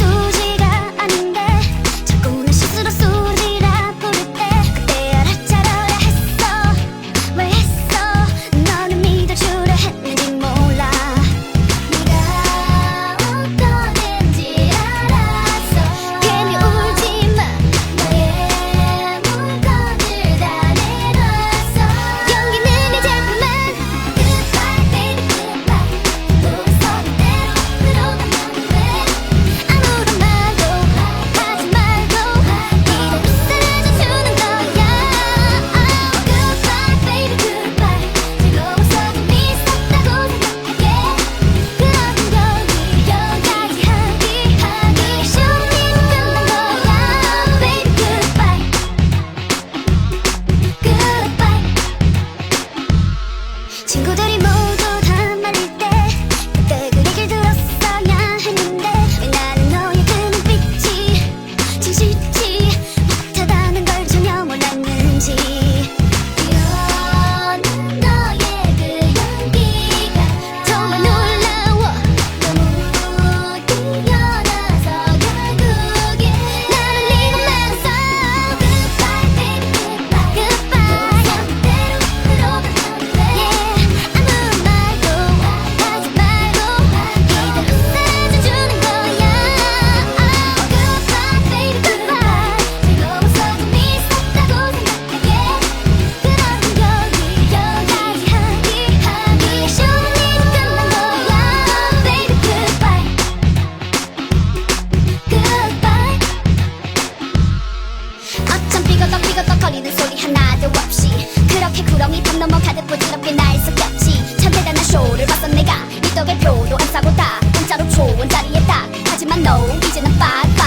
날 이름은 수지 필요 안 싸고 다. 공짜로 좋은 자리에 딱. 하지만 no 이제는 빡